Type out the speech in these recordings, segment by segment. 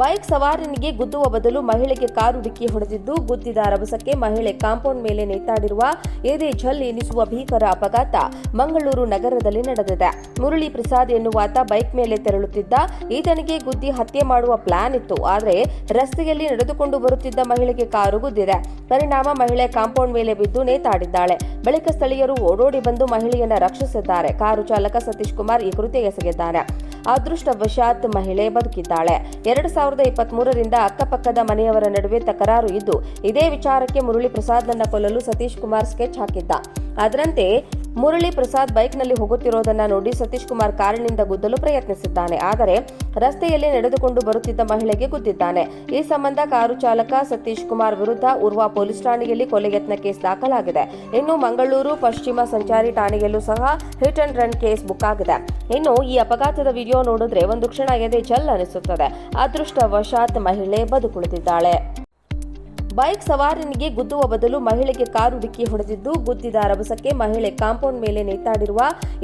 Bike ಸವಾರನಿಗೆ ಗುದ್ದುವ ಬದಲು ಮಹಿಳೆಗೆ car ಡಿಕ್ಕಿ ಹೊಡೆದಿದ್ದು, ಗುದ್ದಿದ ರಭಸಕ್ಕೆ ಮಹಿಳೆ ಕಾಂಪೌಂಡ್ ಮೇಲೆ ನೇತಾಡಿರುವ ಎದೆ ಝಲ್ ಎನಿಸುವ ಭೀಕರ ಅಪಘಾತ ಮಂಗಳೂರು ನಗರದಲ್ಲಿ ನಡೆದಿದೆ. ಮುರಳಿ ಪ್ರಸಾದ್ ಎನ್ನುವಾತ ಬೈಕ್ ಮೇಲೆ ತೆರಳುತ್ತಿದ್ದ, ಈತನಿಗೆ ಗುದ್ದಿ ಹತ್ಯೆ ಮಾಡುವ ಪ್ಲಾನ್ ಇತ್ತು. ಆದರೆ ರಸ್ತೆಯಲ್ಲಿ ನಡೆದುಕೊಂಡು ಬರುತ್ತಿದ್ದ ಮಹಿಳೆಗೆ ಕಾರು ಗುದ್ದಿದೆ. ಪರಿಣಾಮ ಮಹಿಳೆ ಕಾಂಪೌಂಡ್ ಮೇಲೆ ಬಿದ್ದು ನೇತಾಡಿದ್ದಾಳೆ. ಬಳಿಕ ಸ್ಥಳೀಯರು ಓಡೋಡಿ ಬಂದು ಮಹಿಳೆಯನ್ನ ರಕ್ಷಿಸಿದ್ದಾರೆ. ಕಾರು ಚಾಲಕ ಸತೀಶ್ ಕುಮಾರ್ ಈ ಕೃತ್ಯ ಎಸಗಿದ್ದಾನೆ ಅದೃಷ್ಟವಶಾತ್ ಮಹಿಳೆ ಬದುಕಿದ್ದಾಳೆ. ಎರಡು ಸಾವಿರದ ಇಪ್ಪತ್ತ್ ಮೂರರಿಂದ ಅಕ್ಕಪಕ್ಕದ ಮನೆಯವರ ನಡುವೆ ತಕರಾರು ಇದ್ದು, ಇದೇ ವಿಚಾರಕ್ಕೆ ಮುರಳಿ ಪ್ರಸಾದ್ನನ್ನ ಕೊಲ್ಲಲು ಸತೀಶ್ ಕುಮಾರ್ ಸ್ಕೆಚ್ ಹಾಕಿದ್ದ. ಅದರಂತೆ ಮುರಳಿ ಪ್ರಸಾದ್ ಬೈಕ್ನಲ್ಲಿ ಹೋಗುತ್ತಿರುವುದನ್ನ ನೋಡಿ ಸತೀಶ್ ಕುಮಾರ್ ಕಾರಿನಿಂದ ಗುದ್ದಲು ಪ್ರಯತ್ನಿಸಿದ್ದಾನೆ. ಆದರೆ ರಸ್ತೆಯಲ್ಲಿ ನಡೆದುಕೊಂಡು ಬರುತ್ತಿದ್ದ ಮಹಿಳೆಗೆ ಗುದ್ದಿದ್ದಾನೆ. ಈ ಸಂಬಂಧ ಕಾರು ಚಾಲಕ ಸತೀಶ್ ಕುಮಾರ್ ವಿರುದ್ಧ ಉರ್ವ ಪೊಲೀಸ್ ಠಾಣೆಯಲ್ಲಿ ಕೊಲೆ ಯತ್ನ ಕೇಸ್ ದಾಖಲಾಗಿದೆ. ಇನ್ನು ಮಂಗಳೂರು, ಪಶ್ಚಿಮ ಸಂಚಾರಿ ಠಾಣೆಯಲ್ಲೂ ಸಹ hit and run case book ಆಗಿದೆ. ಇನ್ನು ಈ ಅಪಘಾತದ ವಿಡಿಯೋ ನೋಡಿದ್ರೆ ಒಂದು ಕ್ಷಣ ಎದೆ ಜಲ್ ಅನಿಸುತ್ತದೆ. ಅದೃಷ್ಟವಶಾತ್ ಮಹಿಳೆ ಬದುಕುಳಿದಿದ್ದಾಳೆ. ಬೈಕ್ ಸವಾರನಿಗೆ ಗುದ್ದುವ ಬದಲು ಮಹಿಳೆಗೆ ಕಾರು ಡಿಕ್ಕಿ ಹೊಡೆದಿದ್ದು, ಗುದ್ದಿದ ರಭಸಕ್ಕೆ ಮಹಿಳೆ ಕಾಂಪೌಂಡ್ ಮೇಲೆ ನೇತಾಡಿರುವ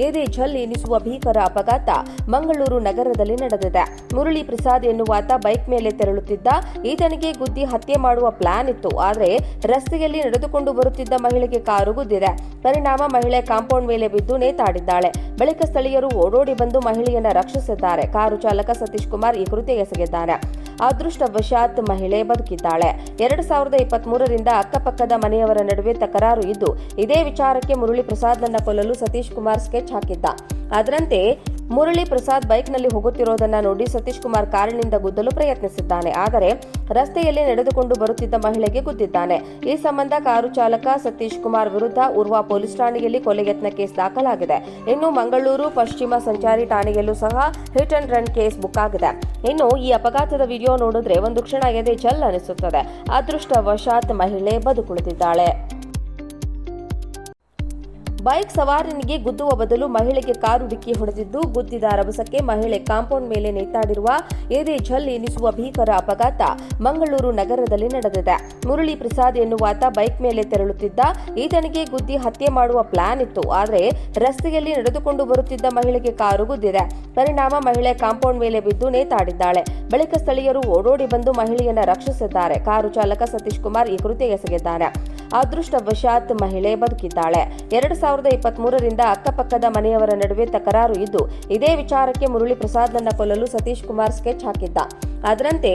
ಎದೆ ಝಲ್ ಎನಿಸುವ ಭೀಕರ ಅಪಘಾತ ಮಂಗಳೂರು ನಗರದಲ್ಲಿ ನಡೆದಿದೆ. ಮುರಳಿ ಪ್ರಸಾದ್ ಎನ್ನುವಾತ ಬೈಕ್ ಮೇಲೆ ತೆರಳುತ್ತಿದ್ದ, ಈತನಿಗೆ ಗುದ್ದಿ ಹತ್ಯೆ ಮಾಡುವ ಪ್ಲಾನ್ ಇತ್ತು. ಆದರೆ ರಸ್ತೆಯಲ್ಲಿ ನಡೆದುಕೊಂಡು ಬರುತ್ತಿದ್ದ ಮಹಿಳೆಗೆ ಕಾರು ಗುದ್ದಿದೆ. ಪರಿಣಾಮ ಮಹಿಳೆ ಕಾಂಪೌಂಡ್ ಮೇಲೆ ಬಿದ್ದು ನೇತಾಡಿದ್ದಾಳೆ. ಬಳಿಕ ಸ್ಥಳೀಯರು ಓಡೋಡಿ ಬಂದು ಮಹಿಳೆಯನ್ನ ರಕ್ಷಿಸಿದ್ದಾರೆ. ಕಾರು ಚಾಲಕ ಸತೀಶ್ ಕುಮಾರ್ ಈ ಕೃತ್ಯ ಎಸಗಿದ್ದಾನೆ ಅದೃಷ್ಟವಶಾತ್ ಮಹಿಳೆ ಬದುಕಿದ್ದಾಳೆ. ಎರಡು ಸಾವಿರದ ಇಪ್ಪತ್ತ್ ಮೂರರಿಂದ ಅಕ್ಕಪಕ್ಕದ ಮನೆಯವರ ನಡುವೆ ತಕರಾರು ಇದ್ದು, ಇದೇ ವಿಚಾರಕ್ಕೆ ಮುರಳಿ ಪ್ರಸಾದ್ನನ್ನ ಕೊಲ್ಲಲು ಸತೀಶ್ ಕುಮಾರ್ ಸ್ಕೆಚ್ ಹಾಕಿದ್ದ. ಅದರಂತೆ ಮುರಳಿ ಪ್ರಸಾದ್ ಬೈಕ್ನಲ್ಲಿ ಹೋಗುತ್ತಿರೋದನ್ನ ನೋಡಿ ಸತೀಶ್ ಕುಮಾರ್ ಕಾರಿನಿಂದ ಗುದ್ದಲು ಪ್ರಯತ್ನಿಸಿದ್ದಾನೆ. ಆದರೆ ರಸ್ತೆಯಲ್ಲಿ ನಡೆದುಕೊಂಡು ಬರುತ್ತಿದ್ದ ಮಹಿಳೆಗೆ ಗುದ್ದಿದ್ದಾನೆ. ಈ ಸಂಬಂಧ ಕಾರು ಚಾಲಕ ಸತೀಶ್ ಕುಮಾರ್ ವಿರುದ್ಧ ಉರ್ವ ಪೊಲೀಸ್ ಠಾಣೆಯಲ್ಲಿ ಕೊಲೆ ಯತ್ನ ಕೇಸ್ ದಾಖಲಾಗಿದೆ. ಇನ್ನು ಮಂಗಳೂರು, ಪಶ್ಚಿಮ ಸಂಚಾರಿ ಠಾಣೆಯಲ್ಲೂ ಸಹ hit and run case book ಆಗಿದೆ. ಇನ್ನು ಈ ಅಪಘಾತದ ವಿಡಿಯೋ ನೋಡಿದ್ರೆ ಒಂದು ಕ್ಷಣ ಎದೆ ಜಲ್ ಅನಿಸುತ್ತದೆ. ಅದೃಷ್ಟವಶಾತ್ ಮಹಿಳೆ ಬದುಕುಳಿದಿದ್ದಾಳೆ. ಬೈಕ್ ಸವಾರನಿಗೆ ಗುದ್ದುವ ಬದಲು ಮಹಿಳೆಗೆ ಕಾರು ಡಿಕ್ಕಿ ಹೊಡೆದಿದ್ದು, ಗುದ್ದಿದ ರಭಸಕ್ಕೆ ಮಹಿಳೆ ಕಾಂಪೌಂಡ್ ಮೇಲೆ ನೇತಾಡಿರುವ ಎದೆ ಝಲ್ ಎನಿಸುವ ಭೀಕರ ಅಪಘಾತ ಮಂಗಳೂರು ನಗರದಲ್ಲಿ ನಡೆದಿದೆ. ಮುರಳಿ ಪ್ರಸಾದ್ ಎನ್ನುವಾತ ಬೈಕ್ ಮೇಲೆ ತೆರಳುತ್ತಿದ್ದ, ಈತನಿಗೆ ಗುದ್ದಿ ಹತ್ಯೆ ಮಾಡುವ ಪ್ಲಾನ್ ಇತ್ತು. ಆದರೆ ರಸ್ತೆಯಲ್ಲಿ ನಡೆದುಕೊಂಡು ಬರುತ್ತಿದ್ದ ಮಹಿಳೆಗೆ ಕಾರು ಗುದ್ದಿದೆ. ಪರಿಣಾಮ ಮಹಿಳೆ ಕಾಂಪೌಂಡ್ ಮೇಲೆ ಬಿದ್ದು ನೇತಾಡಿದ್ದಾಳೆ. ಬಳಿಕ ಸ್ಥಳೀಯರು ಓಡೋಡಿ ಬಂದು ಮಹಿಳೆಯನ್ನ ರಕ್ಷಿಸಿದ್ದಾರೆ. ಕಾರು ಚಾಲಕ ಸತೀಶ್ ಕುಮಾರ್ ಈ ಕೃತ್ಯ ಎಸಗಿದ್ದಾನೆ ಅದೃಷ್ಟವಶಾತ್ ಮಹಿಳೆ ಬದುಕಿದ್ದಾಳೆ. ಎರಡು ಸಾವಿರದ ಇಪ್ಪತ್ತ್ ಮೂರರಿಂದ ಅಕ್ಕಪಕ್ಕದ ಮನೆಯವರ ನಡುವೆ ತಕರಾರು ಇದ್ದು, ಇದೇ ವಿಚಾರಕ್ಕೆ ಮುರಳಿ ಪ್ರಸಾದ್ನನ್ನ ಕೊಲ್ಲಲು ಸತೀಶ್ ಕುಮಾರ್ ಸ್ಕೆಚ್ ಹಾಕಿದ್ದ. ಅದರಂತೆ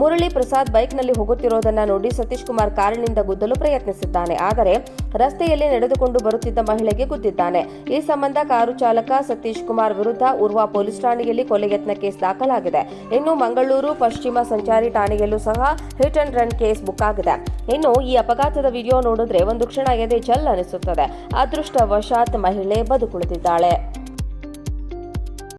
ಮುರಳಿ ಪ್ರಸಾದ್ ಬೈಕ್ನಲ್ಲಿ ಹೋಗುತ್ತಿರುವುದನ್ನ ನೋಡಿ ಸತೀಶ್ ಕುಮಾರ್ ಕಾರಿನಿಂದ ಗುದ್ದಲು ಪ್ರಯತ್ನಿಸಿದ್ದಾನೆ. ಆದರೆ ರಸ್ತೆಯಲ್ಲಿ ನಡೆದುಕೊಂಡು ಬರುತ್ತಿದ್ದ ಮಹಿಳೆಗೆ ಗುದ್ದಿದ್ದಾನೆ. ಈ ಸಂಬಂಧ ಕಾರು ಚಾಲಕ ಸತೀಶ್ ಕುಮಾರ್ ವಿರುದ್ಧ ಉರ್ವ ಪೊಲೀಸ್ ಠಾಣೆಯಲ್ಲಿ ಕೊಲೆ ಯತ್ನ ಕೇಸ್ ದಾಖಲಾಗಿದೆ. ಇನ್ನು ಮಂಗಳೂರು, ಪಶ್ಚಿಮ ಸಂಚಾರಿ ಠಾಣೆಯಲ್ಲೂ ಸಹ hit and run case book ಆಗಿದೆ. ಇನ್ನು ಈ ಅಪಘಾತದ ವಿಡಿಯೋ ನೋಡಿದ್ರೆ ಒಂದು ಕ್ಷಣ ಎದೆ ಜಲ್ ಅನಿಸುತ್ತದೆ. ಅದೃಷ್ಟವಶಾತ್ ಮಹಿಳೆ ಬದುಕುಳಿದಿದ್ದಾಳೆ.